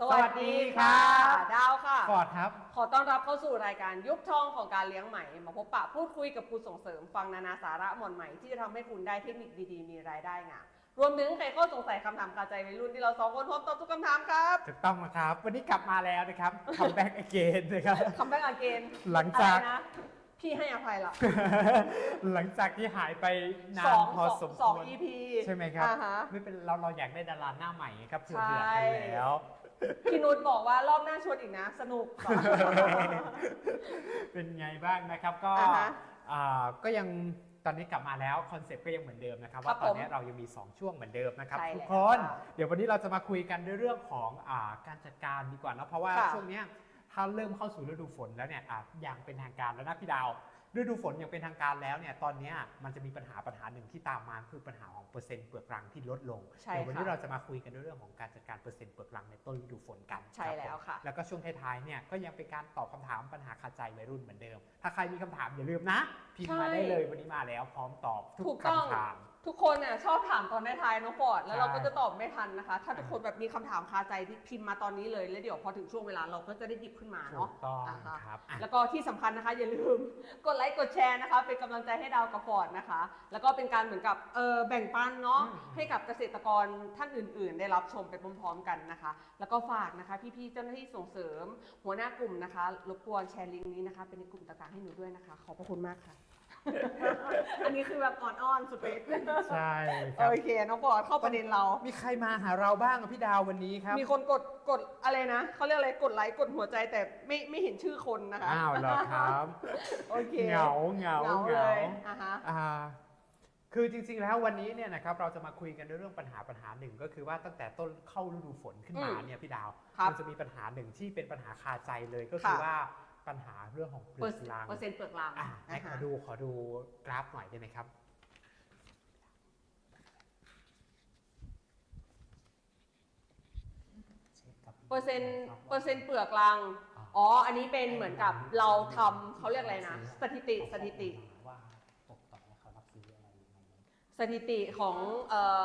สวัสดีค่ะ ดาวค่ะฟอร์ดครับ ขอต้อนรับเข้าสู่รายการยุคทองของการเลี้ยงไหม มาพบปะพูดคุยกับผู้ส่งเสริมฟังนานาสาระหมอนไหมที่จะทำให้คุณได้เทคนิคดีๆ มีรายได้งามรวมถึงใครข้อสงสัยคำถามคาใจวัยรุ่นที่เราสองคนพร้อมตอบทุกคำถามครับถูกต้องนะครับ วันนี้กลับมาแล้วนะครับ come back again นะครับคัมแบ็กอเกนหลังจาก นะ พี่ให้อภัยละหลังจากที่หายไปนาสนองพอสมสองควร EP ใช่ไหมครับอ่าฮะไม่เป็นเราเราอยากได้ดาราหน้าใหม่ไงครับเผื่อใช่เผื่อกันแล้ว พี่นุชบอกว่ารอบหน้าชวนอีกนะ สนุก เป็นไงบ้างนะครับก็อ่าฮะอ่าก็ยังตอนนี้กลับมาแล้วคอนเซปต์ก็ยังเหมือนเดิมนะครับครับว่าตอนนี้ผมเรายังมี 2 ช่วงเหมือนเดิมนะครับใช่ทุกแล้วคนค่ะเดี๋ยววันนี้เราจะมาคุยกันในเรื่องของอาการจัดการดีกว่านะเพราะว่าค่ะช่วงเนี้ยถ้าเริ่มเข้าสู่ฤดูฝนแล้วเนี่ยอะอย่างเป็นทางการแล้วนะพี่ดาว ฤดูฝนอย่างเป็นทางการแล้วเนี่ยตอนเนี้ยมันจะมีปัญหาปัญหาหนึ่งที่ตามมาคือปัญหาของเปอร์เซ็นต์เปลือกรังที่ลดลงใช่เดี๋ยววันนี้ค่ะเราจะมาคุยกันในเรื่องของการจัดการเปอร์เซ็นต์เปลือกรังในต้นฤดูฝนกันใช่รับผมแล้วค่ะแล้วก็ช่วงท้ายๆเนี่ยก็ยังเป็นการตอบคำถามปัญหาคาใจวัยรุ่นเหมือนเดิม ถ้าใครมีคำถามอย่าลืมนะ พิมพ์มาใช่ได้เลยวันนี้มาแล้วพร้อมตอบทุถูกกต้องคำถาม ทุกคนน่ะชอบถามตอนท้ายๆน้องฟอร์ดแล้วใช่เราก็จะตอบไม่ทันนะคะ ถ้าทุกคนแบบมีคำถามคาใจที่พิมพ์มาตอนนี้เลย แล้วเดี๋ยวพอถึงช่วงเวลาเราก็จะได้หยิบขึ้นมาถูเนาะกต้องอ่าฮะครับอะ แล้วก็ที่สำคัญนะคะ อย่าลืม กดไลค์กดแชร์นะคะ เป็นกำลังใจให้ดาวกับฟอร์ดนะคะ แล้วก็เป็นการเหมือนกับเออแบ่งปันเนาะอืม ให้กับเกษตรกรท่านอื่น ๆ ได้รับชมไปพร้อมๆกันนะคะ แล้วก็ฝากนะคะพี่ๆเจ้าหน้าที่ส่งเสริม หัวหน้ากลุ่มนะคะรบกวนแชร์ลิงก์นี้นะคะเป็นในกลุ่มต่างๆให้หนูด้วยนะคะ ขอบพระคุณมากค่ะ อันนี้คือแบบอ่อนๆสุดฤทธิ์ใช่ครับ โอเค น้องบอดเข้าประเด็นเรา มีใครมาหาเราบ้างอะพี่ดาววันนี้ครับ มีคนกดกดอะไรนะเขาเรียกอะไรกดไลค์กดหัวใจแต่ไม่ไม่เห็นชื่อคนนะคะอ้าวเหรอครับ โอเคเหงาเหงาเหงาเหเลงายอะฮะ อ่าคือจริงๆแล้ววันนี้เนี่ยนะครับเราจะมาคุยกันในเรื่องปัญหาปัญหาหนึ่งก็คือว่าตั้งแต่ต้นเข้าฤดูฝนขึ้นมาอืมเนี่ยพี่ดาวครับมัจะมีปัญหาหนึ่งที่เป็นปัญหาคาใจเลยก็คือค่ะ ว่า ปัญหาเรื่องของเปเปลืออร์กรังเปอร์เซ็นต์เปลือกรังอะให้ขอดูขอดูกราฟหน่อยได้ไหมครับเปอร์เซ็นต์เปอร์เซ็นต์เปลือกรังอ๋อ อันนี้เป็นเหมือนกับเราทำเขาเรียกอะไรนะ สถิติสถิติว่าปกต่อเนี่ยเขารับซื้ออะไรยังไงไหมสถิติของเอ่อ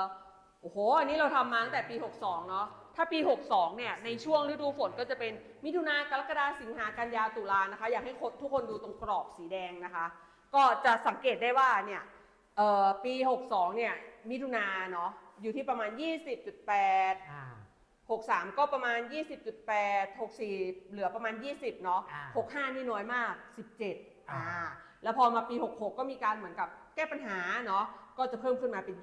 โอ้โห อันนี้เราทำมาตั้งแต่ปี 62 เนาะ ถ้าปี 62 เนี่ย ในช่วงฤดูฝนก็จะเป็นมิถุนากรกฎาสิงหากันยาตุลานะคะ อยากให้คนทุกคนดูตรงกรอบสีแดงนะคะ ก็จะสังเกตได้ว่าเนี่ยเอ่อปี 62 เนี่ย มิถุนาเนาะ อยู่ที่ประมาณ 20.8อ่า63 ก็ประมาณ 20.8 64 เหลือประมาณ 20 เนาะอ่า65 นี่น้อยมาก 17อ่าอ่า แล้วพอมาปี 66 ก็มีการเหมือนกับแก้ปัญหาเนาะ ก็จะเพิ่มขึ้นมาเป็น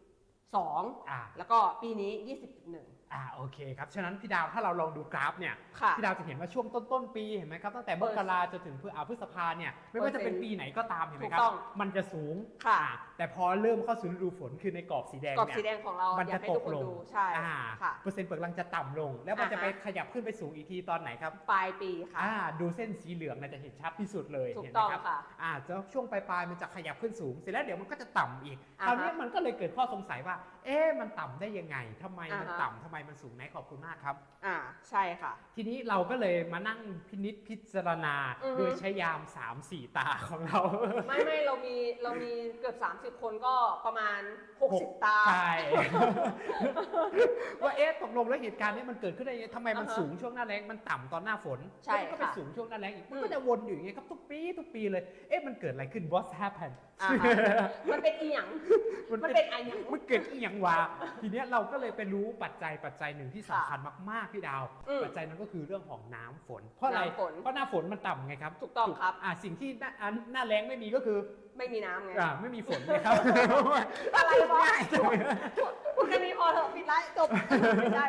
20.2อ่าแล้วก็ปีนี้ 20.1 อ่าโอเคครับฉะนั้นพี่ดาวถ้าเราลองดูกราฟเนี่ยค่ะพี่ดาวจะเห็นว่าช่วงต้นต้นๆปีเห็นไหมครับตั้งแต่มกราจนถึงพฤอ่าพฤษภาเนี่ยไม่ว่าจะเป็นปีไหนก็ตามเห็นไหมครัถูกต้บ องมันจะสูงค่ะ อ่า แต่พอเริ่มเข้าสู่ฤดูฝนคือในกรอบสีแดงกรอบเนี่ยสีแดงของเรามันอยาจะกให้ตทุกกคนลงดูใช่อ่าค่ะเปอร์เซ็นต์เปลือกรังจะต่ำลง แล้วมันจะอ่าไปฮะขยับขึ้นไปสูงอีกทีตอนไหนครับ ปลายปีค่ะอ่าดูเส้นสีเหลืองน่าจะเห็นชัดที่สุดเลยถูกเห็นไหมต้องครับค่ะอ่าจะช่วงปลายๆมันจะขยับขึ้นสูง เสร็จแล้วเดี๋ยวมันก็จะต่ำอีกอ่าคฮะราวนี้มันก็เลยเกิดข้อสงสัยว่า เอ๊ะมันต่ำได้ยังไงทำไมมันอ่าฮะต่ำทำไมมันสูงไหนขอบคุณมากครับ อ่าใช่ค่ะ ทีนี้เราก็เลยมานั่งพินิษพิจารณาอือฮึโดยใช้ยาม3-4ตาของเรา ไม่ไม่เรามีเรามีเกือบ 30คนก็ประมาณ 60 ตา ใช่ ว่าเอ๊ะตกลงแล้วเหตุการณ์นี้มันเกิดขึ้นได้ยังไงทำไมมันอ่าฮะสูงช่วงหน้าแล้งมันต่ำตอนหน้าฝนใช่แล้วมันก็ไปค่ะสูงช่วงหน้าแล้งอีกมันอืมก็จะวนอยู่อย่างเงี้ยครับทุกปีทุกปีเลยเอ๊ะมันเกิดอะไรขึ้น what happened อ่าฮะมันเป็นอีหยังมันมันเป็เป็นนอีหยัง มันเกิดอีหยังวะทีเนี้ยเราก็เลยไปรู้ปัจจัยปัจจัยหนึ่งที่สำคัญมากๆพี่ดาว อืมปัจจัยนั้นก็คือเรื่องของน้ำฝน เพราะอะไรน้ำฝนเพราะหน้าฝนมันต่ำไงครับถูกต้องครับ อ่าสิ่งที่หน้าอ่าหน้าแล้งไม่มีก็คือไม่มีน้ำไง อ่าไม่มีฝนนะครับอะไรวะ ง่ายจังเลย พูดแค่นี้พอเถอะปิดไลฟ์จบไม่ได้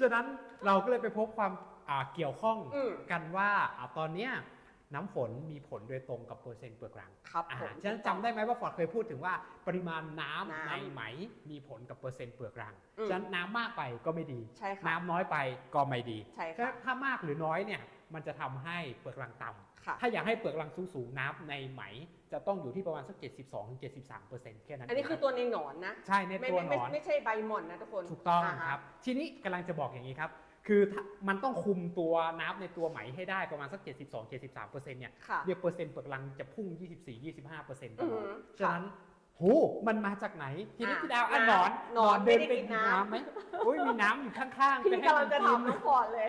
ฉะนั้นเราก็เลยไปพบความอ่าเกี่ยวข้องอืมกันว่าอ่าตอนเนี้ย น้ำฝนมีผลโดยตรงกับเปอร์เซ็นต์เปลือกรังครับอ่าผมฉะนั้นจำได้ไหมว่าฟอร์ดเคยพูดถึงว่าปริมาณน้ำน้ำในไหมมีผลกับเปอร์เซ็นต์เปลือกรังอืมฉะนั้นน้ำมากไปก็ไม่ดีใช่ค่ะน้ำน้อยไปก็ไม่ดีใช่ค่ะฉะนั้นถ้ามากหรือน้อยเนี่ยมันจะทำให้เปลือกรังต่ำค่ะถ้าอยากให้เปลือกรังสูงสูงๆน้ำในไหม จะต้องอยู่ที่ประมาณสัก 72-73เปอร์เซ็นต์แค่นั้น อันนี้คือตัวในหนอนนะ ใช่ในไม่ตัวไม่หนไม่อน ไม่ใช่ใบหม่อนนะทุกคน ถูกต้องาฮะครับ ทีนี้กำลังจะบอกอย่างนี้ครับ คือถ้ามันต้องคุมตัวน้ำในตัวไหมให้ได้ประมาณสัก 72-73%เนี่ยค่ะเรียกเปอร์เซ็นต์เปลือกรังจะพุ่ง 24-25%ตลอดอือหือฉะนั้นโหมันมาจากไหนทีนี้อะพี่ดาวอะน้ำหนอนหนอนเดินไม่ไปได้กิกินนน้ำน้ำไหมอุ้ยมีน้ำอยู่ข้างๆพี่ไปให้กำลังมันจะกินทำน้ำพอร์ตเลย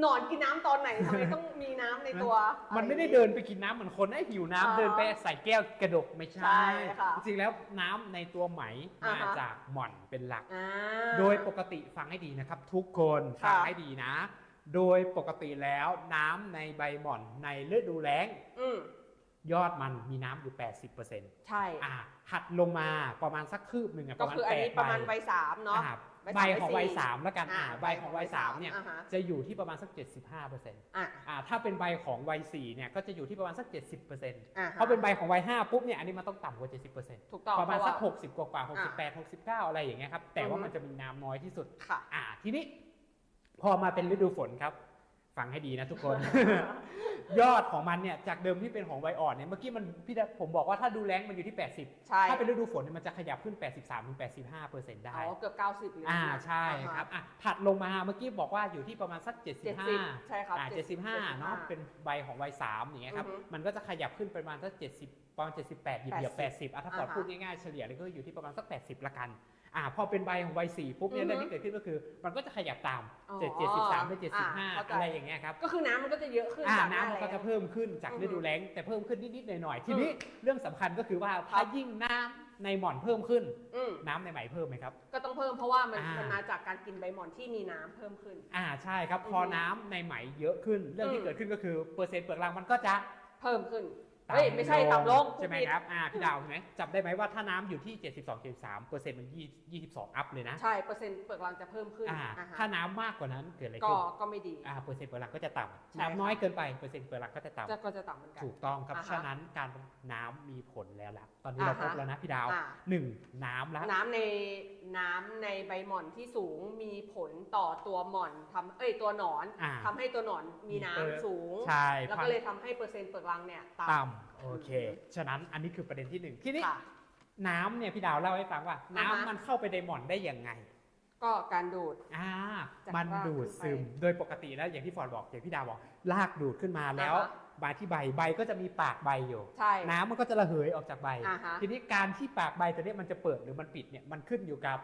หนอนกินน้ำตอนไหนทำไมต้องมีน้ำในตัวมันไม่ได้อะรเดินไปกินน้ำเหมือนคนไอ้หิวน้ำอ่าเดินไปใส่แก้วกระดกไม่ใช่ ใช่ค่ะจริงๆแล้วน้ำในตัวไหมอ่ามาฮะ จากหม่อนเป็นหลัก อ่า โดยปกติฟังให้ดีนะครับ ทุกคนค่ะฟังให้ดีนะ โดยปกติแล้วน้ำในใบหม่อนในฤดูแล้ง อืมยอดมันมีน้ำอยู่ 80%ใช่อ่าหัดลงมาประมาณสักคืบหนึ่งอะปก็ระมาณคืออันนี้8ประมาณใบใบสามเนาะ อ่า ใบใบสามของใบใบสี่สามแล้วกันอ่าอ่าใบของใบสามเนี่ยอ่าฮะจะอยู่ที่ประมาณสัก 75%อะอ่าถ้าเป็นใบของวัย4เนี่ยก็จะอยู่ที่ประมาณสัก 70%อ่าฮะเพราะเป็นใบของวัย5ปุ๊บเนี่ยอันนี้มันต้องต่ำกว่า 70%ถูกต้องประมาณสัก เพว่ 60 กว่าๆ68 69 อะไรอย่างเงี้ยครับแต่ว่าอือฮึ มันจะมีน้ำน้อยที่สุด ค่ะ อ่าทีนี้พอมาเป็นฤดูฝนครับ ฟังให้ดีนะทุกคน ยอดของมันเนี่ยจากเดิมที่เป็นของใบอ่อนเนี่ยเมื่อกี้มันพี่ดาผมบอกว่าถ้าดูแรงมันอยู่ที่ 80 ใช่ ถ้าเป็นฤดูฝนเนี่ยมันจะขยับขึ้น 83ถึง85เปอร์เซ็นต์ได้ อ๋อเกือบเก้าสิบเลยอ่าใช่ครับอะถัดลงมาเมื่อกี้บอกว่าอยู่ที่ประมาณสักเจ็ดสิบ75 ใช่ครับอ่า75 เนาะเป็นใบของวัย3อย่างเงี้ยครับอือฮึมันก็จะขยับขึ้นประมาณสัก70ประมาณ78เหยียบเหยียบ80 80อะถ้าพออ่าฮะพูดง่ายๆเฉลี่ยเลยก็อยู่ที่ประมาณสัก 80 ละกัน อ่าพอเป็นใบของวัย4ปุ๊บเนี่ยอือฮึเรื่องที่เกิดขึ้นก็คือ มันก็จะขยับตามอ๋อ7 73ไปอ่าเข้าใจ75อะไรอย่างเงี้ยครับก็คือน้ำมันก็จะเยอะขึ้นอ่าจากหน้ำมันก็แล้งจะเพิ่มขึ้นจากอือฮึฤดูแล้งแต่เพิ่มขึ้นนิดๆหน่อยๆทีอืมนี้เรื่องสำคัญก็คือว่าครัถ้าบยิ่งน้ำในหม่อนเพิ่มขึ้น อืมน้ำในไหมเพิ่มไหมครับ ก็ต้องเพิ่มเพราะว่ามันอ่ามั มันมาจากการกินใบหม่อนที่มีน้ำเพิ่มขึ้น อ่าใช่ครับ พอออฮึน้ำในไหมเยอะขึ้น เรื่องอืที่ม เกิดขึ้นก็คือเปอร์เซ็นต์เปลือกรังมันก็จะเพิ่มขึ้น เฮ้ยไม่ใช่ต่ำลงใช่ไหมพูดผิดครับอ่าพี่ดาวใช่ไหมจับได้ไหมว่าถ้าน้ำอยู่ที่ 72 73เปอร์เซ็นต์มัน20 22 อัพเลยนะ ใช่เปอร์เซ็นต์เปลือกรังจะเพิ่มขึ้นอ่าอ่าฮะถ้าน้ำมากกว่านั้นเกิดอะไรก็ขึ้นก็ไม่ดี อ่าเปอร์เซ็นต์เปลือกรังก็จะต่ำใช่น้ำค่ะน้อยเกินไปเปอร์เซ็นต์เปลือกรังก็จะต่ำจะก็จะต่ำเหมือนกัน ถูกต้องครับอ่าฮะ ฉะนั้นการน้ำมีผลแล้วล่ะ ตอนนี้เราอ่าพฮะบแล้วนะพี่ดาวอ่า หนึ่งน้ำแล้ว น้ำในน้ำในใบหม่อนที่สูงมีผลต่อตัวหม่อนทำเอ้ยตัวหนอนอ่าทำให้ตัวหนอนมีน้ำเออ สูง ใช่แล้วก็เลยทำให้เปอร์เซ็นต์เปลือกรังเนี่ยต่ำ ต่ำโอเค ฉะนั้นอันนี้คือประเด็นที่หนึ่งทีนี้ค่ะ น้ำเนี่ยพี่ดาวเล่าให้ฟังว่าอ่าฮะน้ำมันเข้าไปในหม่อนได้ยังไง ก็การดูด อ่าจากมันรากดูดขึ้นไปซึมโดยปกติแล้วอย่างที่ฟอร์ดบอกอย่างพี่ดาวบอกลากดูดขึ้นมาแล้ว อ่าฮะ มาที่ใบใบก็จะมีปากใบอยู่ ใช่ น้ำมันก็จะระเหยออกจากใบ อ่าฮะ ทีนี้การที่ปากใบตัวเนี้ยมันจะเปิดหรือมันปิดเนี่ยมันขึ้นอยู่กับ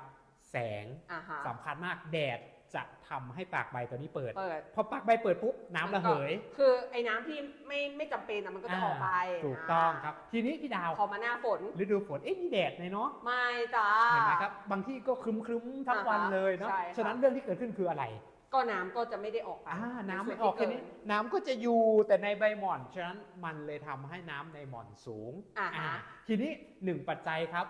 แสงอ่าฮะสำคัญมากแดดจะทำให้ปากใบตัวนี้เปิด เปิด พอปากใบเปิดปุ๊บน้ำระเหยมันก็คือไอ้น้ำที่ไม่ไม่จำเป็นอะมันก็จะออกไปาถูกต้องครับ ทีนี้พี่ดาวพอมาหน้าฝน ฤดูฝนเอ๊ะมีแดดเลยเนาะ ไม่จ้า เห็นไหมครับบางที่ก็ครึ้มๆทั้งวันอ่าฮะเลยเนาะใช่ค่ะ ฉะนั้นเรื่องที่เกิดขึ้นคืออะไร ก็น้ำก็จะไม่ได้ออกไปอ่าน้ำในไม่ส่วออกแค่ที่นี้เนน้ำก็จะอยู่แต่ในใบหม่อน ฉะนั้นมันเลยทำให้น้ำในหม่อนสูงอ่าฮะอ่าทีนี้หนึ่งปัจจัยครับ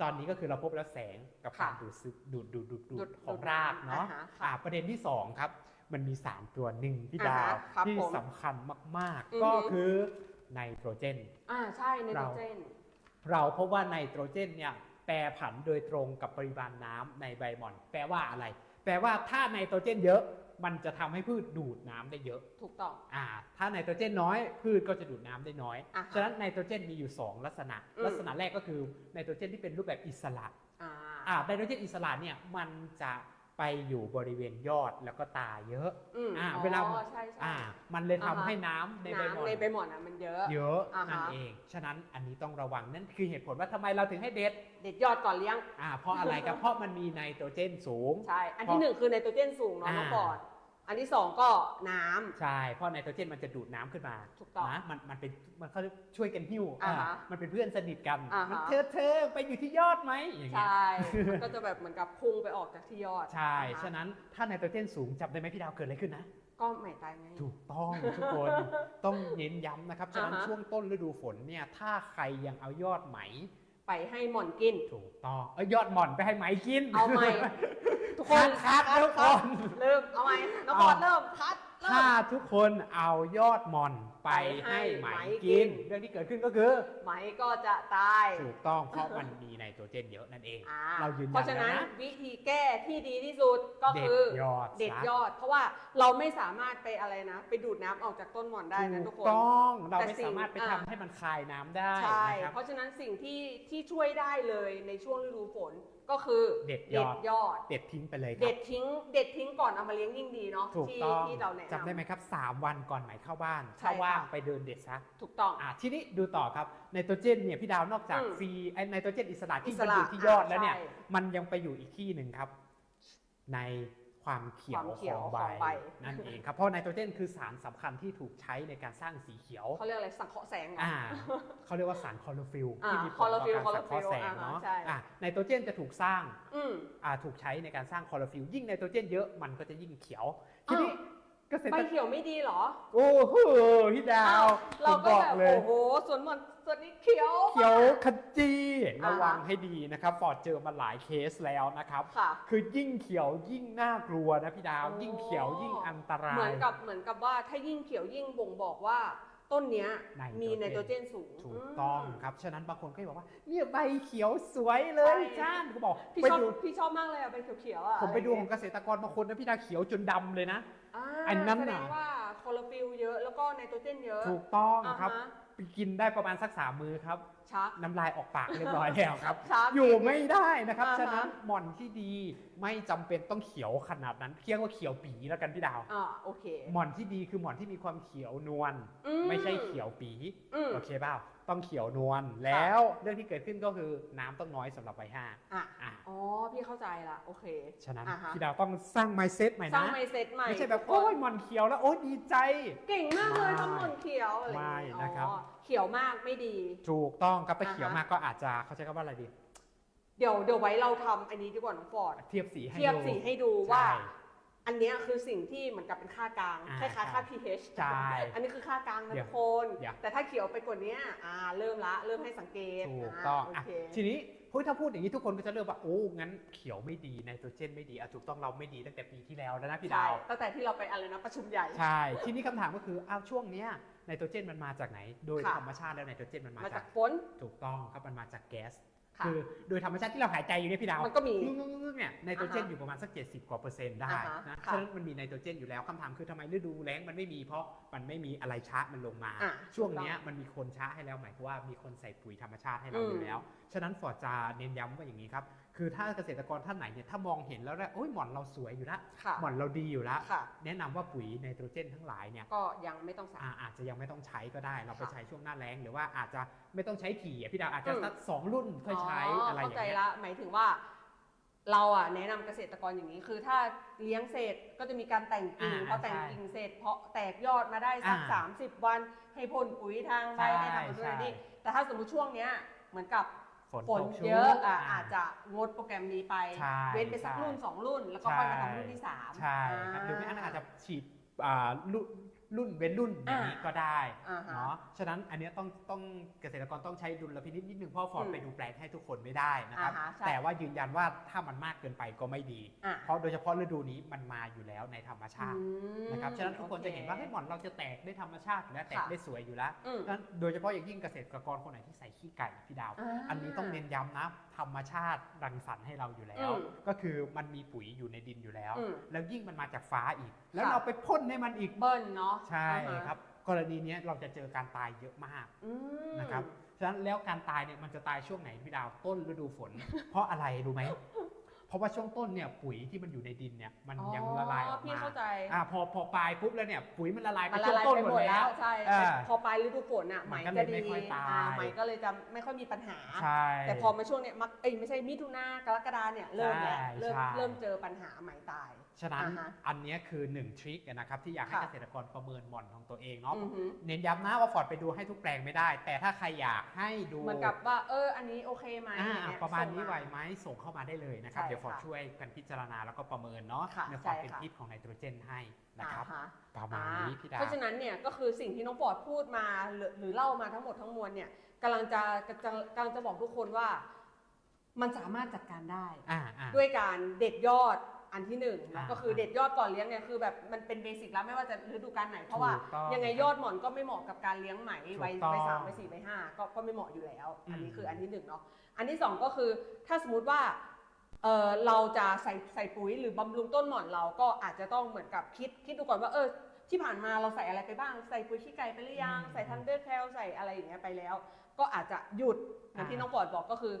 ตอนนี้ก็คือเราพบแล้วแสงกับค่ะการดูดซึมดูดดูดดูดดูดูดดของดูดรากเนาะอ่าฮะค่ะอ่าประเด็นที่สองครับ มันมีสารตัวหนึ่งพี่อ่าดาฮะวครับที่ผมสำคัญมากอือฮึๆก็คือไนโตรเจนอ่าใช่ไนโตรเจน เราพบว่าไนโตรเจนเนี่ยแปรผันโดยตรงกับปริมาณน้ำในใบหม่อน แปลว่าอะไร แปลว่าถ้าไนโตรเจนเยอะมันจะทำให้พืชดูดน้ำได้เยอะ ถูกต้องอ่าถ้าไนโตรเจนน้อย พืชก็จะดูดน้ำได้น้อยอ่าฮะฉะนั้นไนโตรเจนมีอยู่ 2 ลักษณะอืมลักษณะแรกก็คือไนโตรเจนที่เป็นรูปแบบอิสระอ่าอ่าไนโตรเจนอิสระเนี่ยมันจะ ไปอยู่บริเวณยอดแล้วก็ตาเยอะอืมอ่าอ๋อเวลาใช่ใช่ อ่า มันเลยทำอ่าฮะ ให้น้ำในใบหม่อน้ำในนใบหม่อนอะมันเยอะ เยอะอ่าฮะ นั่นเอง ฉะนั้นอันนี้ต้องระวังนั่นคือเหตุผลว่าทำไมเราถึงให้เด็ดเด็ดยอดก่อนเลี้ยง อ่าเพราะอะไรครับเพราะมันมีไนโตรเจนสูง ใช่ อันที่หนึ่งคือไนโตรเจนสูงเนาะอ่าน้องปอด อันที่สองก็น้ำ ใช่ เพราะไนโตรเจนมันจะดูดน้ำขึ้นมาถูกต้องนะมันมันเป็นมันเขาเรียกช่วยกันหิ้วอ่าฮะอ่ามันเป็นเพื่อนสนิทกัน อ่าฮะ มันเธอเธอไปอยู่ที่ยอดไหมอย่างเงี้ย ใช่ มันก็จะแบบเหมือนกับพุ่งไปออกจากที่ยอดใช่อ่าฮะฉะนั้นถ้าไนโตรเจนสูงจับได้ไหมพี่ดาวเกิดอะไรขึ้นนะ ก็ไม่ตายไง ถูกต้อง ทุกคน ต้องเน้นย้ำนะครับ ฉะนั้นอ่าฮะช่วงต้นฤดูฝนเนี่ย ถ้าใครยังเอายอดไหม ไปให้หม่อนกิน ถูกต้องเอ้ยยอดหม่อนไปให้ไหมกินเอาใหม่ ทุกคนคัดคัดทุกคน เริ่มเอาใหม่น้องปอดเริ่มคัดเริ่ ถ้ามทุกคนเอายอดหม่อนไปให้ไหมกิน เรื่องที่เกิดขึ้นก็คือไหมก็จะตายถูกต้องเพราะมันมีไนโตรเจนเยอะนั่นเองอ่าเรายืนยันเพราะฉะนั้นแล้วนะวิธีแก้ที่ดีที่สุดก็คือเด็ดยอดเด็ดซะยอด เพราะว่าเราไม่สามารถไปอะไรนะ ไปดูดน้ำออกจากต้นหม่อนได้นะทุกคนต้องเราแต่ไม่สิ่งสามารถไปอ่าทำให้มันคายน้ำได้ใช่นะครับเพราะฉะนั้นสิ่งที่ที่ช่วยได้เลยในช่วงฤดูฝน ก็คือเด็ดยอด ยอด เด็ดทิ้งไปเลยคเด็รับดทิ้ง เด็ดทิ้งก่อนเอามาเลี้ยงยิ่งดีเนาะถูกที่ต้องที่เราแนะนำ จำได้ไหมครับ 3 วันก่อนไหมเข้าบ้านใช่ถ้าว่างค่ะ ไปเดินเด็ดซะถูกต้อง อะทีนี้ดูต่อครับไนโตรเจนเนี่ยพี่ดาวนอกจากอืมฟรีไอ้ไนโตรเจนอิสระที่อิสมันระอยู่ที่ยอดแล้วเนี่ย ใช่ มันยังไปอยู่อีกที่หนึ่งครับ ใน ความเขียวความเขียวของของใบ ใบ นั่นเองครับ เพราะไนโตรเจนคือสารสำคัญที่ถูกใช้ในการสร้างสีเขียว เขาเรียกอะไรสังเคราะห์แสงเหรอ อ่าเขาเรียกว่าสารคลอโรฟิลอ่าที่มีผลต่อคลอโรฟิลการสังเคราะห์แสงคลอโรฟิลเนาะอ่าใช่ อะไนโตรเจนจะถูกสร้าง อืม อ่าถูกใช้ในการสร้างคลอโรฟิลยิ่งไนโตรเจนเยอะมันก็จะยิ่งเขียว ทีนี้อ้าว เกษตใบรเขียวไม่ดีเหรอ โอ้โหพี่ดาวเราผมก็บอกแบบเลยโอ้โหสวนมันสวนนี้เขียว เขียวขจีอ่าระฮะวังให้ดีนะครับฟอร์ดเจอมาหลายเคสแล้วนะครับค่ะคือยิ่งเขียวยิ่งน่ากลัวนะพี่ดาวโอ้ยิ่งเขียวยิ่งอันตราย เหมือนกับเหมือนกับว่าถ้ายิ่งเขียวยิ่งบ่งบอกว่าต้นเนี้ยไนโตรเจนมีไนโตรเจนสูง ถูกต้องมครับ ฉะนั้นบางคนก็จะบอกว่าเนี่ยใบเขียวสวยเลยใช่จ้านเขาบอกพี่ไปชอบดูพี่ชอบมากเลยอะใบเขียวๆอะผมไปดูะรของเกษตรกรบางคนนะพี่ดาเขียวจนดำเลยนะอ่าอันนั้นแสดน่ะ งว่าคลอโรฟิลเยอะแล้วก็ไนโตรเจนเยอะ ถูกต้องอ่าครับฮะไปกินได้ประมาณสักสามมือครับ ชัก น้ำลายออกปากเรียบร้อยแล้วครับชักอยู่ไม่ได้นะครับ อ่าฮะฉะนั้นหม่อนที่ดี ไม่จำเป็นต้องเขียวขนาดนั้นเรียกว่าเขียวปีแล้วกันพี่ดาว อ่าโอเคหม่อนที่ดีคือหม่อนที่มีความเขียวนวลอืไม่ใช่เขียวปีอืม โอเคเปล่าต้องเขียวนวลแล้วเรื่องที่เกิดขึ้นก็คือน้ำต้องน้อยสำหรับใบห้าอะ อะอ๋อ พี่เข้าใจละโอเค ฉะนั้นอ่าฮะ พี่ดาวต้องสร้าง mindset ใหม่สร้างนะ ไมเซ็ตใหม่ไม่ใช่แบบทุกโอ้คยนหม่อนเขียวแล้วโอ้ยดีใจ เก่งมากเลยไม่ทำหม่อนเขียวอะไรอย่างไม่งี้นะครับ อ๋อเขียวมากไม่ดี ถูกต้องครับไปอ่าฮะ เขียวมากก็อาจจะเขาใช้คำว่าอะไรดี เดี๋ยวเดี๋ยวไว้เราทำอันนี้ดีกว่าน้องฟอร์ดเทียบสีให้เทียบดูสีให้ดูว่า ใช่ อันเนี้ยคือสิ่งที่เหมือนกับเป็นค่ากลางอ่าคล้ายๆค่าใช่ pH ใช่อันนี้คือค่ากลางนะเดี๋ทุยวกคน เดี๋ยว แต่ถ้าเขียวไปกว่านี้อ่า เริ่มละ เริ่มให้สังเกตถูกต้องาอะโเค ทีนี้เฮ้ยถ้าพูดอย่างนี้ทุกคนก็จะเริ่มว่าโอ้งั้นเขียวไม่ดีไนโตรเจนไม่ดีอะถูกต้องเราไม่ดีตั้งแต่ปีที่แล้วแล้วนะพี่ใช่ดาวตั้งแต่ที่เราไปอะไรนะประชุมใหญ่ ใช่ ทีนี้คำถามก็คืออ้าวช่วงเนี้ยไนโตรเจนมันมาจากไหน โดยค่ะ ธรรมชาติแล้วไนโตรเจนมันมามาจาจากกฝน ถูกต้องครับมันมาจากแก๊ส ค่ะคือโดยธรรมชาติที่เราหายใจอยู่เนี่ยพี่ดาวมันก็มีงึกๆๆๆเนี่ยไนโตรเจนอ่าฮะอยู่ประมาณสัก 70 กว่าเปอร์เซ็นต์ได้อ่าฮะนะค่ะฉะนั้นมันมีไนโตรเจนอยู่แล้วคำถามคือทำไมฤดูแล้งมันไม่มีเพราะมันไม่มีอะไรชะมันลงมาอะช่วงถูกต้องเนี้ยมันมีคนชะให้แล้วหมายความว่ามีคนใส่ปุ๋ยธรรมชาติให้เราอยู่อืมแล้ว ฉะนั้นฟอร์ดจะเน้นย้ำว่าอย่างนี้ครับ คือถ้าเกษตรกรท่านไหนเนี่ยถ้ามองเห็นแล้วเนี่ยโอ้ยหม่อนเราสวยอยู่แล้วค่ะ หม่อนเราดีอยู่แล้วค่ะ แนะนำว่าปุ๋ยไนโตรเจนทั้งหลายเนี่ยก็ยังไม่ต้องใส่ อ่าอาจจะยังไม่ต้องใช้ก็ได้ เราไปค่ะ ใช้ช่วงหน้าแล้ง หรือว่าอาจจะไม่ต้องใช้ถี่อะพี่ดาวอาจจะอืมสักสองรุ่นค่อยใช้อะไรอย่างเข้าใจเงี้ย ละหมายถึงว่า เราอะแนะนำเกษตรกรอย่างนี้ คือถ้าเลี้ยงเสร็จก็จะมีการแต่งกิ่งอ่าพอแต่งใช่กิ่งเสร็จเพาะแตกยอดมาได้สักอ่าสามสิบวัน ให้พ่นปุ๋ยทางใบใช่ให้ทำอะไรใช่ นี่แต่ถ้าสมมติช่วงเนี้ยเหมือนกับ ฝนฝนตกชุกเยอะอะอ่าอาจจะงดโปรแกรมนี้ไป ใช่เว้นไปสักใช่รุ่นสองรุ่น แล้วก็ค่อยมาทำรุ่นที่สาม ใช่ครับหรือไม่งั้นอาจจะฉีดอ่ารุ่น รุ่นเว้นรุ่นอย่างนี้ก็ได้อ่าฮะเนาะฉะนั้นอันเนี้ยต้องต้องเกษตรกรต้องใช้ดุลพินิจนิดนึงเพราะฟอร์ดอืมไปดูแปลงให้ทุกคนไม่ได้นะครับอ่าฮะใช่แต่ว่ายืนยันว่าถ้ามันมากเกินไปก็ไม่ดีอะเพราะโดยเฉพาะฤดูนี้มันมาอยู่แล้วในธรรมชาติอืมนะครับฉะนั้นทุกคนโอจะเห็นว่าให้ยหมอนเราจะแตกได้ธรรมชาติอยู่แล้วแตกค่ะได้สวยอยู่แล้วอืมนั้นโดยเฉพาะอย่างยิ่งเกษตรกรคนไหนที่ใส่ขี้ไก่พี่ดาวอ่าอันนี้ต้องเน้นย้ำนะธรรมชาติรังสรรค์ให้เราอยู่แล้วอืมก็คือมันมีปุ๋ยอยู่ในดินอยู่แล้วอืมแล้วยิ่งมันมาจากฟ้าอีก แล้วค่ะเราไปพ่นให้มันอีกเบิ้ลเนาะใช่อ่าฮะครับ กรณีเนี้ยเราจะเจอการตายเยอะมากอืมนะครับฉะนั้นแล้วการตายเนี่ยมันจะตายช่วงไหนพี่ดาวต้นฤดูฝน เพราะอะไรรู้ไหมเพราะว่าช่วงต้นเนี่ยปุ๋ยที่มันอยู่ในดินเนี่ยมันยังละลายออกพี่มาเข้าใจอ่าพอพอปลายปุ๊บแล้วเนี่ยปุ๋ยมันละลายไปมันช่ละวงลายต้นไปหหมมดดแล้แล้ว วใช่อ่าแต่พอปลายฤดูฝนอะไหมมันก็จะเลยดีไม่ค่อยตาย อ่ไหมก็เลยจะไม่ค่อยมีปัญหา ใช่ แต่พอมาช่วงเนี้ยมักเอ้ยไม่ใช่มิถุนากรกฎาเนี่ยเริ่มแล้วใช่เริ่มใช่ เริ่มเจอปัญหาไหมตาย ฉะนั้นอ่าฮะอันเนี้ยคือ1ทริคนะครับที่อยากให้ค่ะ เกษตรกรประเมินหม่อนของตัวเองเนาะ อือหือเน้นย้ำนะว่าฟอร์ดไปดูให้ทุกแปลงไม่ได้ แต่ถ้าใครอยากให้ดูเหมือนกับว่า เออ อันนี้โอเคไหมอ่าอย่งเงี้ยประมาณนี้ส่ง ไหวไหมส่งเข้ามาได้เลยนะครับ ใช่เดี๋ยวฟอร์ดค่ะช่วยกันพิจารณาแล้วก็ประเมินเนาะค่ะในความใช่เป็นค่ะ พิษของไนโตรเจนให้นะครับ อ่าฮประมาณนี้พี่ดา เพราะฉะนั้นเนี่ยก็คือสิ่งที่น้องปอดพูดมาหรือหรือเล่ามาทั้งหมดทั้งมวลเนี่ยกำลังจะกำลังกำลังจะบอกทุกคนว่า มันสามารถจัดการได้ อ่าอ่า ด้วยการเด็ดยอด อันที่หนึ่งเนอะอ่าก็คือเด็ดยอดก่อนเลี้ยงเนี่ยคือแบบมันเป็นเบสิกแล้วไม่ว่าจะฤดูกาลไหนเพราะว่าถูกต้องยังไงยอดหมอนก็ไม่เหมาะกับการเลี้ยงไหมถูกไว้ต้องไว้สามไว้สี่ไว้ห้าก็ก็ไม่เหมาะอยู่แล้ว อันนี้อืม คืออันที่หนึ่งเนาะอันที่สองก็คือถ้าสมมติว่าเออเราจะใส่ใส่ปุ๋ยหรือบำรุงต้นหมอนเราก็อาจจะต้องเหมือนกับคิดคิดดูก่อนว่าเออที่ผ่านมาเราใส่อะไรไปบ้างใส่ปุ๋ยขี้ไก่ไปหรือยังใส่ทันเดอร์แคลใส่อะไรอย่างเงี้ยไปแล้ว ก็อาจจะหยุดอย่างที่น้องปอดบอกก็คือ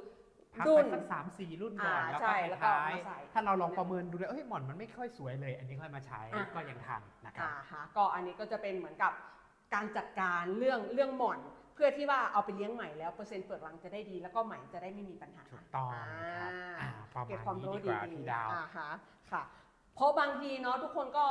พักดุไปนสักสามสี่รุ่นก่อนอ่าแล้วใช่ก็แล้วก็ท้าเอายมาใส่ๆถ้าเราลองประเมินดูแล้วเอ้ยหมอนมันไม่ค่อยสวยเลย อันนี้ค่อยมาใช้อ่า ก็ยังทันนะครับ อ่าฮะก็อันนี้ก็จะเป็นเหมือนกับการจัดการเรื่องเรื่องหม่อน เพื่อที่ว่าเอาไปเลี้ยงใหม่แล้วเปอร์เซ็นต์เปลือกรังจะได้ดี แล้วก็ไหมจะได้ไม่มีปัญหา ถูกต้องครับอ่าอ่าประเก็บมาณความนี้รู้ดีกว่าดีพี่ๆดาว อ่าฮะค่ะ เพราะบางทีเนาะทุกคนก็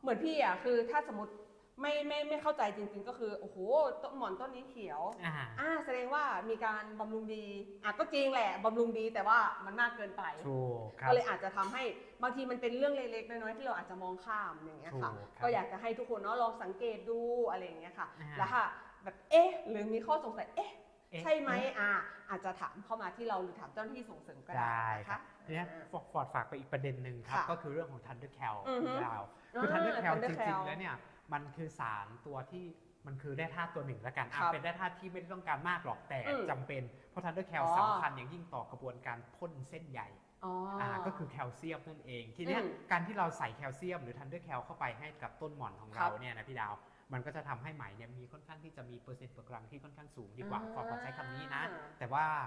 เหมือนพี่อะคือถ้าสมมติ ไม่ไม่ไม่เข้าใจจริงๆ ก็คือ โอ้โหต้นหมอนต้นนี้เขียวอ่า อ่าแสดงว่ามีการบำรุงดีอะก็จริงแหละบำรุงดีแต่ว่ามันมากเกินไป ถูกครับ ก็เลยอาจจะทำให้บางทีมันเป็นเรื่องเล็กๆน้อยๆที่เราอาจจะมองข้ามอย่างเงี้ยค่ะ ถูกครับก็อยากจะให้ทุกคนเนาะลองสังเกตดูอะไรอย่างเงี้ยค่ะ อ่าแล้วค่ะแบบเอ๊ะหรือมีข้อสงสัยเอ๊ะเอ๊ะ ใช่ไหมอ่าอาจจะถามเข้ามาที่เราหรือถามเจ้าหน้าที่ส่งเสริมก็ได้ได้นะครัคะ บเนี่ยฟอร์ดฝากไปอีกประเด็นหนึ่งครับ ค่ะก็คือเรื่องของ Thunder Cal อือฮึพี่ดาวคืออ่า Thunder Cal จ Thunder ริง Cal ๆแล้วเนี่ย มันคือสารตัวที่มันคือแร่ธาตุตัวหนึ่งแล้วกันอะครับเป็นแร่ธาตุที่ไม่ได้ต้องการมากหรอกแต่อืมจำเป็น เพราะ Thunder Cal อ๋อ สำคัญอย่างยิ่งต่อกระบวนการพ่นเส้นใยอ๋อออ่าก็คือแคลเซียมนั่นเอง ทีเนี้ยอืมการที่เราใส่แคลเซียมหรือ Thunder Cal เข้าไปให้กับต้นหม่อนของครัเราบเนี่ยนะพี่ดาว มันก็จะทำให้ไหมเนี่ยมีค่อนข้างที่จะมีเปอร์เซ็นต์เปลือกรังที่ค่อนข้างสูงดีกว่าขอขอใช้คำนี้นะ อ่า แต่ว่าอ่า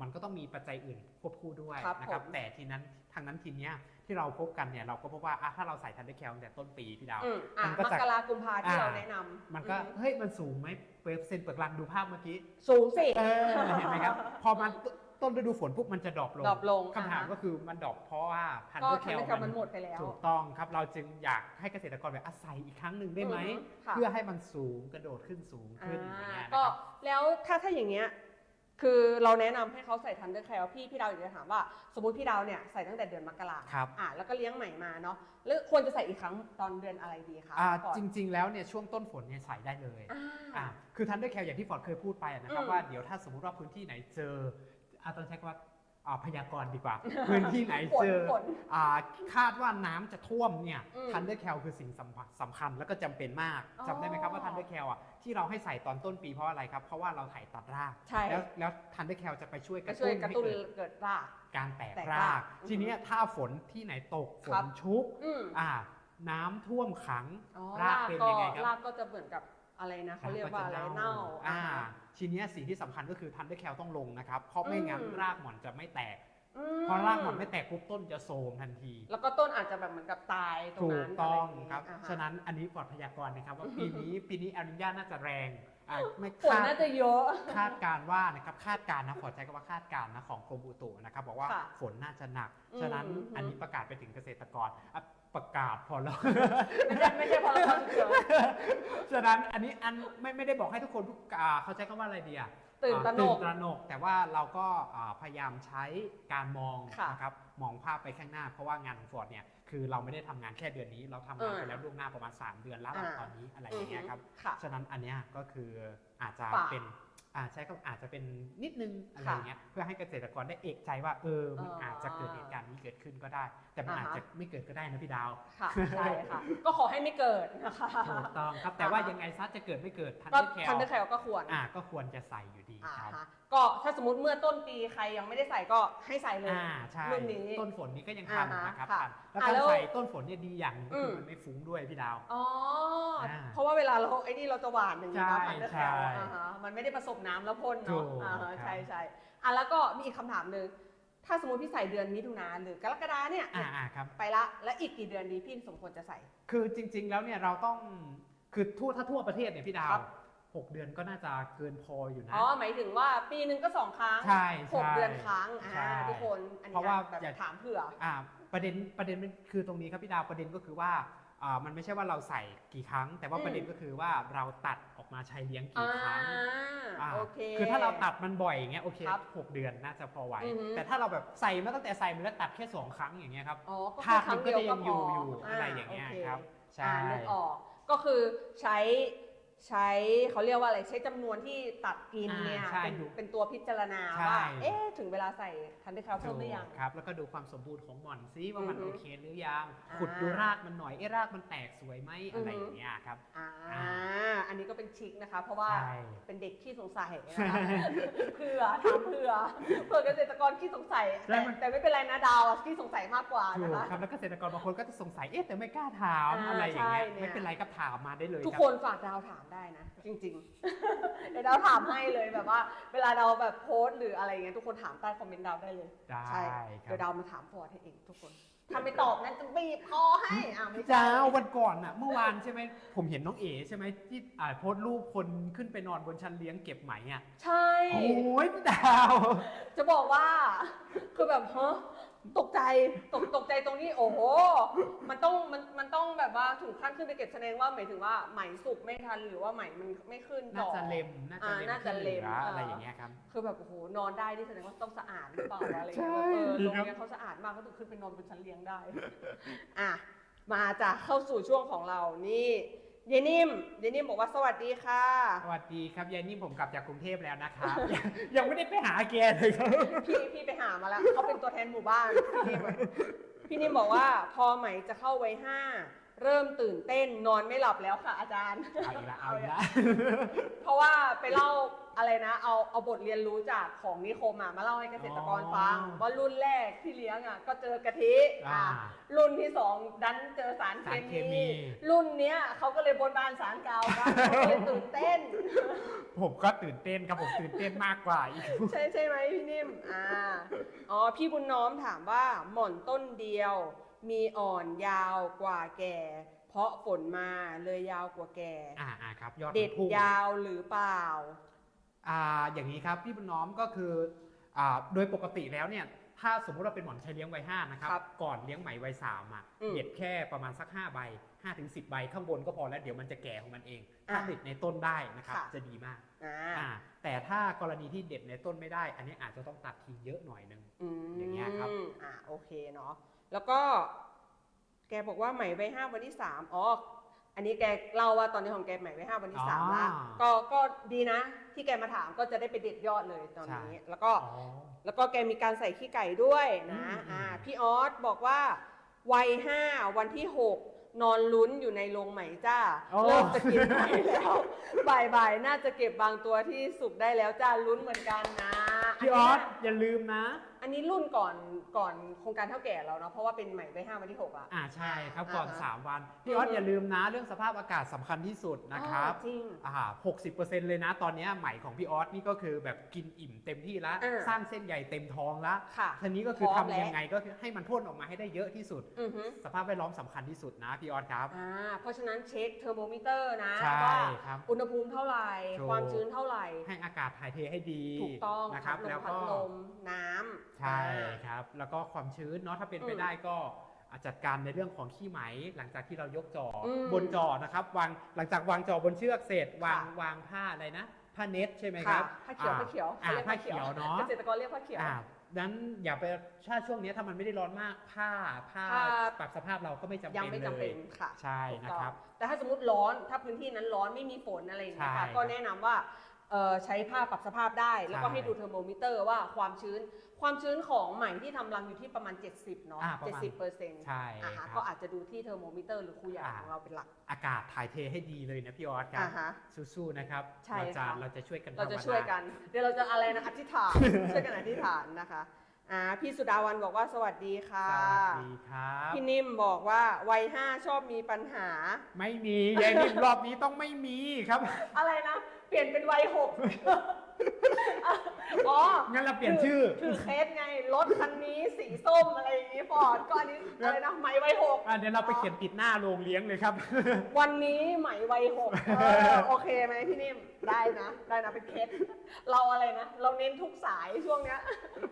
มันก็ต้องมีปัจจัยอื่นควบคู่ด้วยครับนะครับผมแต่ทีนั้นทางนั้นทีเนี้ยที่เราพบกันเนี่ยเราก็พบว่าอะถ้าเราใส่ทันเดอร์แคลตั้งแต่ต้นปีพี่ดาวอืมอะมันก็มจะกรากุมภาที่อ่าเราแนะนำมันก็อืเฮ้ยมันสูงไหมเปอร์เซ็นต์เปลือกรังดูภาพเมื่อกี้ สูงสิเออเห็นไหมครับ พอมันต้นฤดูฝนปุ๊บมันจะดรอปลงดรอปลงคำถามอ่าฮะก็คือมันดรอปเพราะว่าทันก็เดอร์แคทำลให้คำมันหมดไปแล้วถูกต้องครับเราจึงอยากให้เกษตรกรแบบอาศัยอีกครั้งหนึ่งได้ไหมอือฮึค่ะเพื่อให้มันสูงกระโดดขึ้นสูงขึ้นอย่างเงี้ยนะก็ครับแล้วถ้าถ้าอย่างเงี้ย คือเราแนะนำให้เขาใส่ทันเดอร์แคลพี่พี่ดาวอยากจะถามว่า สมมติพี่ดาวเนี่ยใส่ตั้งแต่เดือนมกราครับ อะแล้วก็เลี้ยงใหม่มาเนาะแล้วควรจะใส่อีกครั้งตอนเดือนอะไรดีคะอ่าก่อน จริง ๆ แล้วเนี่ยช่วงต้นฝนเนี่ยใส่ได้เลยอ่าอ่าคือทันเดอร์แคลอย่างที่ฟอร์ดเคยพูดไปอะนะครับอืมว่าเดี๋ยวถ้าสมมติว่าพื้นที่ไหนเจออาต้องใช้คำว่าอ่า พยากรณ์ดีกว่า พื้นที่ไหนฝนเจอฝน อ่าคาดว่าน้ำจะท่วมเนี่ยอืมทันเดอร์แคลคือสิ่งสำคัญสำคัญแล้วก็จำเป็นมากอ๋อจำได้ไหมครับว่าทันเดอร์แคลอะที่เราให้ใส่ตอนต้นปีเพราะอะไรครับ เพราะว่าเราไถตัดราก ใช่ แล้วแล้วทันเดอร์แคลจะไปช่วยกก็ระช่วยตุ้นกระให้ตุ้นเกิดเกิดราก การแตกแตกราราก กทีเนี้ยถ้าฝนที่ไหนตกฝครันบ ชุกอืมอ่าน้ำท่วมขัง อ๋อรากเป็นยังไงครับ รากก็จะเหมือนกับอะไรนะเขาเรียกว่าอะไรเน่าอ่า อ่า ทีเนี้ยสิ่งที่สำคัญก็คือทันเดอร์แคลต้องลงนะครับเพราะไม่งั้นอืม รากหม่อนจะไม่แตกอืพอรากหม่อนไม่แตกปุ๊บต้นจะโทรมทันที แล้วก็ต้นอาจจะแบบเหมือนกับตายตรงถูนั้กนต้องะไย่าเยครับอ่าฮะฉะนั้นอันนี้ปลอดพยากรณ์นะครับ ว่าปีนี้ ปีนี้อนุญาตน่าจะแรงอะไม่ฝนคาดน่าจะเยอะ คาดการณ์ว่านะครับคาดการณ์นะขอใช้คำว่าคาดการณ์นะของกรมอุตุนะครับบอกว่าค่ะฝนน่าจะหนัก อืมฉะนั้นอืม อันนี้ประกาศไปถึงเกษตรกรอะ ประกาศพอแล้ว ไม่ใช่ไม่ใช่พอเราฉุกเฉิน ฉะนั้นอันนี้อันไม่ไม่ได้บอกให้ทุกคนทุกอ่าเขาใช้คำว่าอะไรดีอะตื่นตระหนตื่กนตระหนก แต่ว่าเราก็อ่าพยายามใช้การมองค่ะ นะครับมองภาพไปข้างหน้า เพราะว่างานของฟอร์ดเนี่ยคือเราไม่ได้ทำงานแค่เดือนนี้ เราทำงานเออไปแล้วล่วงหน้าประมาณ 3 เดือนแล้วอ่าตอนนี้อะไรอย่างเงี้ยครับ ค่ะ ฉะนั้นอันเนี้ยก็คืออาจจะฝาก เป็นอ่า ใช้ก็อาจจะเป็นนิดนึงอะไรค่ะอย่างเงี้ยเพื่อให้เกษตรกรได้เอกใจว่าเออมันอ๋อออาจจะเกิดเหตุการณ์นี้เกิดขึ้นก็ได้ แต่มันอ่าอาจฮะจะไม่เกิดก็ได้นะพี่ดาวค่ะใช่ค่ะก็ขอให้ไม่เกิดนะคะถูกต้องครับแต่ว่าอ่าฮะยังไงซะจะเกิดไม่เกิดทันก็ได้แคทันลเดอร์แคลก็ควรอ่าก็ควรจะใส่อยู่ดีอ่าครับฮะ ก็ถ้าสมมติเมื่อต้นปีใครยังไม่ได้ใส่ก็ให้ใส่เลยอ่าใช่รุ่นนี้ ต้นฝนนี้ก็ยังทันอ่าฮะนะครับค่ะทันแล้วอ่าการแล้วใส่ต้นฝนเนี่ยดีอย่างหนึงก็คืออม มันไม่ฟุ้งด้วยพี่ดาว อ๋ออ่าเพราะว่าเวลาเราไอ้นี่เราจะหวานอย่างนี้เนาะใช่ทันเดอร์แคลใช่อ่าฮะมันไม่ได้ผสมน้ำแล้วพ่นถูเนาะกอ่าฮะครับใช่ใช่อะแล้วก็มีอีกคำถามหนึ่งถ้าสมมติพี่ใส่เดือนมิถุนาหรือกรกฎาเนี่ยอ่าอ่าครับ ไปละแล้วอีกกี่เดือนดีพี่สมควรจะใส่ คือจริงๆแล้วเนี่ยเราต้องคือทั่วถ้าทั่วประเทศเนี่ยพี่ดาว ครับ หกเดือนก็น่าจะเกินพออยู่นะ อ๋อ หมายถึงว่าปีหนึ่งก็สองครั้งใช่หกใช่เดือนครั้งใช่อ่าทุกคนอันเพนี้ราะว่าแบบอย่าถามเผื่อ อ่าประเด็นประเด็นมันคือตรงนี้ครับพี่ดาวประเด็นก็คือว่าอ่ามันไม่ใช่ว่าเราใส่กี่ครั้ง แต่ว่าอืม ประเด็นก็คือว่าเราตัดออกมาใช้เลี้ยงอ่ากี่ครั้งอ่าโอเค คือถ้าเราตัดมันบ่อยอย่างเงี้ยโอเคครับหกเดือนน่าจะพอไหวอือฮึ แต่ถ้าเราแบบใส่มาตั้งแต่ใส่มาแล้วตัดแค่สองครั้งอย่างเงี้ยครับอ๋อก็ภาคือพครั้มังนก็เดียวจะก็ยังพอยู่อยู่อะไรอย่างเงี้ยโครับ ใช่ อ่านึกออกก็คือใช้ ใช้เขาเรียกว่าอะไรใช้จำนวนที่ตัดกินเนี่ยอ่าใช่เป็นดูเป็นตัวพิจารณาใช่ ว่าเอ๊ะถึงเวลาใส่ทันได้คราวเพิ่มหรือยัง ครับ แล้วก็ดูความสมบูรณ์ของหม่อนซิว่ามันอือฮึโอเคหรือยังอ่า ขุดดูรากมันหน่อยเอ๊ะรากมันแตกสวยไหมอือฮึอะไรอย่างเงี้ยครับอ่าอ่าอันนี้ก็เป็นชิคนะคะ เพราะว่าใช่ เป็นเด็กขี้สงสัยนะคะเผื่อถามเผื่อเผื่อเกษตรกรขี้สงสัยแล้แต่วมันแต่ไม่เป็นไรนะดาวอะขี้สงสัยมากกว่าถูนะกคะ ครับแล้วเกษตรกรบางคนก็จะสงสัยเอ๊ะแต่ไม่กล้าถามอ่าอะไรอย่างเงี้ยใช่เนี่ย ไม่เป็นไรครับถามมาได้เลยทุกรับ คนฝากดาวถามได้นะ จริง ๆ เดี๋ยวดาวถามให้เลยแบบว่า เวลาเราแบบโพสต์หรืออะไรเงี้ยทุกคนถามใต้คอมเมนต์ดาวได้เลยได้ใช่ครัเดี๋ยวดาวมาถามฟอร์ดให้เองทุกคนถ้าไม่ตอบนั้นจะบีบคอให้อ่าไม่พี่ใช่ดาววันก่อนอะเมื่อวานใช่ไหมผมเห็นน้องเอ๋ใช่ไหมที่อ่าโพสต์รูปคนขึ้นไปนอนบนชั้นเลี้ยงเก็บไหมอะใช่ โอ้ยพี่ดาว จะบอกว่า คือแบบฮะ ตกใจตกตกใจตรงนี้โอ้โห มันต้องมันมันต้องแบบว่าถึงขั้นขึ้นไปเก็บแสดงว่าหมายถึงว่าไหมสุกไม่ทันหรือว่าไหมมันไม่ขึ้นน่าต่อ จะเล็มน่าจะเล็มอ่าน่าจะเล็มขึ้นหลืออ่าอะไรอย่างเงี้ยครับ คือแบบโอ้โหนอนได้นี่แสดงว่าต้องสะอาดหรือเปล่าอะไรอย่างใช่เงี้ยแบบเออดีโรงครับเรียนเขาสะอาดมากเขาถึงขึ้นไปนอนบนชั้นเลี้ยงได้ อะมาจะเข้าสู่ช่วงของเรานี่ เยนิ่มเยนิ่มบอกว่าสวัสดีค่ะ สวัสดีครับยายนิ่มผมกลับจากกรุงเทพแล้วนะครับ ยังยังไม่ได้ไปหาแกเลยครับ พี่พี่ไปหามาแล้วเขาเป็นตัวแทนหมู่บ้านพี่นิ่มอะพี่นิ่มบอกว่าพอไหมจะเข้าไว้ห้า เริ่มตื่นเต้นนอนไม่หลับแล้วค่ะอาจารย์ เอาอีกละเอาอีกละเพราะว่าไปเล่าอะไรนะ เอาเอาบทเรียนรู้จากของนิคมอะมาเล่าให้เกษตรกรฟังอ๋อว่ารุ่นแรกที่เลี้ยงอะก็เจอกะทิอ่าอะรุ่นที่สองดันเจอสารสารเคเคมี มี รุ่นเนี้ยเขาก็เลยบนบานสารเก่ากันเขาก็เลยตื่นเต้น ผมก็ตื่นเต้นครับผมตื่นเต้นมากกว่าอีก ใช่ใช่ไหมพี่นิ่ม อ่า อ๋อ พี่บุญน้อมถามว่าหม่อนต้นเดียว มีอ่อนยาวกว่าแก่ เพราะฝนมาเลยยาวกว่าแก่ อ่าอ่าครับยอดเด็ดมันพุ่งยาวหรือเปล่า อ่าอย่างนี้ครับพี่บุญน้อมก็คืออ่าโดยปกติแล้วเนี่ยถ้าสมมุติเราเป็นหมอนใช้เลี้ยงไว้5นะครับครับก่อนเลี้ยงไหมไว้3อะอืมเด็ดแค่ประมาณสัก5ใบ5ถึง10ใบข้างบนก็พอแล้วเดี๋ยวมันจะแก่ของมันเองอะถ้าเด็ดในต้นได้นะครับค่ะ จะดีมากอ่าอ่าแต่ถ้ากรณีที่เด็ดในต้นไม่ได้ อันนี้อาจจะต้องตัดทิ้งเยอะหน่อยนึงอืมอย่างเงี้ยครับ อ่าโอเคเนาะ แล้วก็แกบอกว่าใหม่ไว้ห้าวันที่สามอ๋อ อันนี้แกเล่าว่าตอนนี้ของแกใหม่ไว้ห้าวันที่สามละอ๋อก็ก็ดีนะ ที่แกมาถามก็จะได้ไปเด็ดยอดเลยตอนนี้ ใช่แล้วก็อ๋อแล้วก็แกมีการใส่ขี้ไก่ด้วยนะอืม อ่าพี่ออสบอกว่าวัยห้าวันที่หกนอนลุ้นอยู่ในโรงไหมจ้าเริ่มจะกินไหมแล้ว บ่ายๆน่าจะเก็บบางตัวที่สุกได้แล้วจ้าลุ้นเหมือนกันนะพี่ออสนนี้อย่าลืมนะอันนี้รุ่นก่อนก่อนโครงการเท่าแก่เราเนาะเพราะว่าเป็นใหม่ไว้ห้าวันที่หกอะอ่าใช่ครับก่อน อ่าฮะ 3 วันพี่ออสอย่าลืมนะเรื่องสภาพอากาศสำคัญที่สุดนะครับอ๋อจริง อ่า60%เลยนะ ตอนเนี้ยไหมของพี่ออสนี่ก็คือแบบกินอิ่มเต็มที่แล้วอ่าสร้างเส้นใหญ่เต็มท้องแล้ว ค่ะทีนี้ก็คือพร้อทำมแล้วยังไงก็คือให้มันพ่นออกมาให้ได้เยอะที่สุด อือฮึสภาพแวดล้อมสำคัญที่สุดนะพี่ออสครับ อ่าเพราะฉะนั้นเช็คเทอร์โมมิเตอร์นะใช่ว่าครับ อุณหภูมิเท่าไหร่ ถูก ความชื้นเท่าไหร่ ให้อากาศถ่ายเทให้ดีถูกต้องนะครับพัดลมแล้วพัก็ดลมน้ำ ใช่อ่าครับ แล้วก็ความชื้นเนาะถ้าเป็นไปอืมได้ก็อาจจัดการในเรื่องของขี้ไหมหลังจากที่เรายกจออมบนจอนะครับวางหลังจากวางจอบนเชือกเสร็จวางค่ะวางผ้าอะไรนะผ้าเน็ตใช่ไหมครัค่ะบผ้าเขียวอ่ผ้าเขียวอ่าขรีกผ้าเขียวเนาะเกษตรกรเรียกผ้าเขียวอ่านั้นอย่าไปถ้าช่วงนี้ถ้ามันไม่ได้ร้อนมากผ้าผ้าผ้าปรับสภาพเราก็ไม่จำเป็นยังไม่จำเป็นลยค่ะใช่ถูกนะต้องครับ แต่ถ้าสมมติร้อนถ้าพื้นที่นั้นร้อนไม่มีฝนอะไรอย่างเงี้ยใช่ค่ะก็แนะนำว่าเอ่อ ใช้ผ้าปรับสภาพได้ แล้วก็ใช่ให้ดูเทอร์โมมิเตอร์ว่าความชื้น ความชื้นของไหมที่ทำรังอยู่ที่ประมาณ 70 เนาะอ่าประมาณ70เปอร์เซ็นต์ใช่อ่าครัฮะบก็อาจจะดูที่เทอร์โมมิเตอร์หรือคูใหญ่อ่าของเราเป็นหลัก อากาศถ่ายเทให้ดีเลยนะพี่ออสครัอ่าบฮะสู้ๆนะครับใช่เราจะค่ะเราจะช่วยกันเราจะภาวนาช่วยกัน เดี๋ยวเราจะอะไรนะอธิษฐานช่วยกันอธิษฐานนะคะอ่าพี่สุดาวันบอกว่าสวัสดีค่ะ สวัสดีครับ พี่นิ่มบอกว่าวัยห้าชอบมีปัญหา ไม่มียายนิ่มรอบนี้ต้องไม่มีครับ อะไรนะ เปลี่ยนเป็นวัยหกอ๋องั้นเราเปลี่ยนชื่อคือเคสไง รถคันนี้สีส้มอะไรอย่างงี้ฟอร์ดก็อันนี้อะไรนะไหมวัยหกอะเดี๋ยวเราไปเขียนติดหน้าโรงเลี้ยงเลยครับ วันนี้ไหมวัยหกเออโอเคไหมพี่นิ่มได้นะได้นะเป็นเคสเราอะไรนะ เราเน้นทุกสายช่วงเนี้ย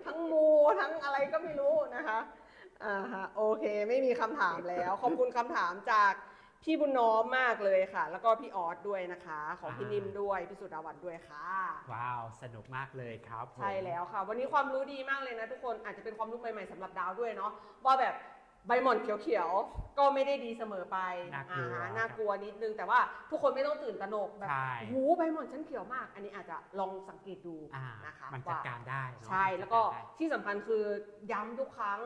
ทั้งมูทั้งอะไรก็ไม่รู้นะคะอ่าฮะโอเค ไม่มีคำถามแล้ว ขอบคุณคำถามจาก พี่บุญน้อมมากเลยค่ะ แล้วก็พี่ออสด้วยนะคะ ของพี่อ่านิ่นิ่มด้วยพี่สุดาวันด้วยค่ะ ว้าว สนุกมากเลยครับผม ใช่แล้วค่ะ วันนี้ความรู้ดีมากเลยนะทุกคนอาจจะเป็นความรู้ใหม่ๆสำหรับดาวด้วยเนาะว่าแบบ ใบหม่อนเขียวๆ ก็ไม่ได้ดีเสมอไปน่ากลัวอ่าน่ากลัวนิดนึง แต่ว่าทุกคนไม่ต้องตื่นตระหนกแบบใช่ หูใบหม่อนฉันเขียวมาก อันนี้อาจจะลองสังเกตดูอ่านะคะมันจัดว่า การได้เนอะใช่มันจัดแล้วก็ารได้ ที่สำคัญคือย้ำทุกครั้ง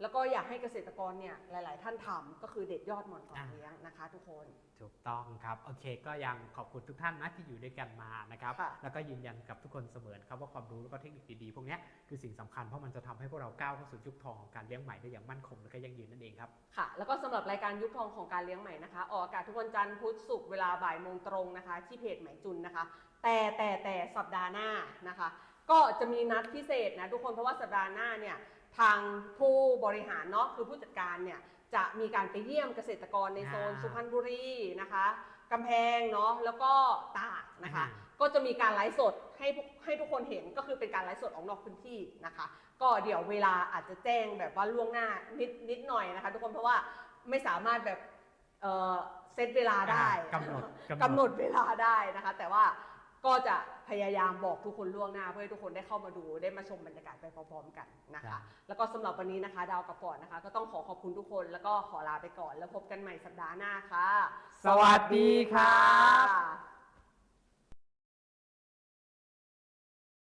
แล้วก็อยากให้เกษตรกรเนี่ยหลาย ๆ ท่านทำก็คือเด็ดยอดหมอนก่อนอ่า เลี้ยงนะคะ ทุกคน ถูกต้องครับโอเค ก็ยังขอบคุณทุกท่านนะที่อยู่ด้วยกันมานะครับ ค่ะ แล้วก็ยืนยันกับทุกคนเสมอครับว่าความรู้แล้วก็เทคนิคดีๆพวกเนี้ยคือสิ่งสำคัญเพราะมันจะทำให้พวกเราก้าวเข้าสู่ยุคทองของการเลี้ยงใหม่ได้อย่างมั่นคงและก็ยั่งยืนนั่นเองครับ ค่ะ แล้วก็สำหรับรายการยุคทองของการเลี้ยงใหม่นะคะ ออกอากาศทุกวันจันทร์พุธศุกร์เวลาบ่ายโมงตรงนะคะ ที่เพจไหมจุนนะคะ แต่แต่แต่สัปดาห์หน้านะคะ ก็จะมีนัดพิเศษนะทุกคนเพราะว่าสัปดาห์หน้าเนี่ยทางผู้บริหารเนาะคือผู้จัดการเนี่ย จะมีการไปเยี่ยมเกษตรกรในโซนอ่าสุพรรณบุรีนะคะกำแพงเนาะแล้วก็ตากนะคะอ่าก็จะมีการไลฟ์สดให้พวกให้ทุกคนเห็นก็คือเป็นการไลฟ์สดออกนอกพื้นที่นะคะ ก็เดี๋ยวเวลาอาจจะแจ้งแบบว่าล่วงหน้านิดนิดหน่อยนะคะ ทุกคนเพราะว่าไม่สามารถแบบเอ่อเซตเวลาได้กำหนดกำหนดเวลาได้นะคะ แต่ว่าก็จะ พยายามบอกทุกคนล่วงหน้า เพื่อให้ทุกคนได้เข้ามาดูได้มาชมบรรยากาศไปพร้อมๆกันนะคะ แล้วก็สำหรับวันนี้นะคะ ดาวกับฟอร์ดนะคะ ก็ต้องขอขอบคุณทุกคนแล้วก็ขอลาไปก่อน แล้วพบกันใหม่สัปดาห์หน้าค่ะ สวัสดีครับค่ะ